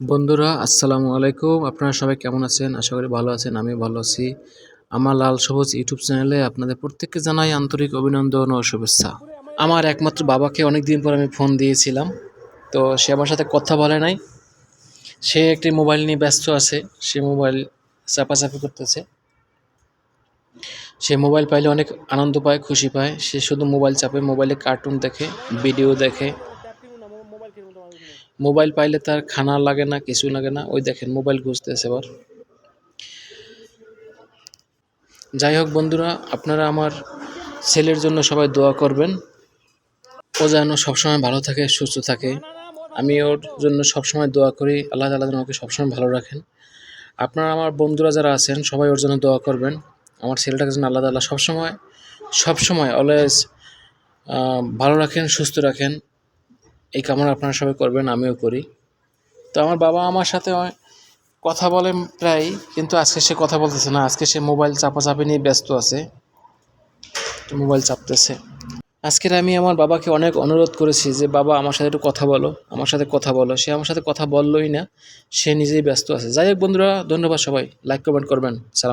বন্ধুরা, আসসালামু আলাইকুম। আপনারা সবাই কেমন আছেন? আশা করি ভালো আছেন আমি ভালো আছি। আমার লাল সবুজ ইউটিউব চ্যানেলে আপনাদের প্রত্যেককে জানাই আন্তরিক অভিনন্দন ও শুভেচ্ছা। আমার একমাত্র বাবাকে অনেক দিন পর আমি ফোন দিয়েছিলাম। তো সে আমার সাথে কথা বলে নাই। সে একটি মোবাইল নিয়ে ব্যস্ত আছে। সে মোবাইল চাপাচাপি করতেছে। সে মোবাইল পাইলে অনেক আনন্দ পায়, খুশি পায়। সে শুধু মোবাইল চাপে, মোবাইলে কার্টুন দেখে, ভিডিও দেখে। মোবাইল পাইলে তার খানা লাগে না, কিছু লাগে না। ওই দেখেন, মোবাইল খুঁজতেছে এবার। যাই হোক বন্ধুরা, আপনারা আমার ছেলের জন্য সবাই দোয়া করবেন। ও যেন সবসময় ভালো থাকে, সুস্থ থাকে। আমি ওর জন্য সবসময় দোয়া করি। আল্লাহ তালা যেন ওকে সবসময় ভালো রাখেন। আপনারা আমার বন্ধুরা যারা আছেন, সবাই ওর জন্য দোয়া করবেন। আমার ছেলেটাকে যেন আল্লাহ তালা সবসময় সবসময় অলওয়েজ ভালো রাখেন, সুস্থ রাখেন। এই কামনা আপনারা সবাই করবেন, আমিও করি। তো আমার বাবা আমার সাথে কথা বলে প্রায়, কিন্তু আজকে সে কথা বলতেছে না। আজকে সে মোবাইল চাপাচাপি নিয়ে ব্যস্ত আছে। মোবাইল চাপতেছে। আজকের আমি আমার বাবাকে অনেক অনুরোধ করেছি যে, বাবা, আমার সাথে একটু কথা বলো। আমার সাথে কথা বলো। সে আমার সাথে কথা বললোই না, সে নিজেই ব্যস্ত আছে। যাই হোক বন্ধুরা, ধন্যবাদ সবাই। লাইক কমেন্ট করবেন। সালাম।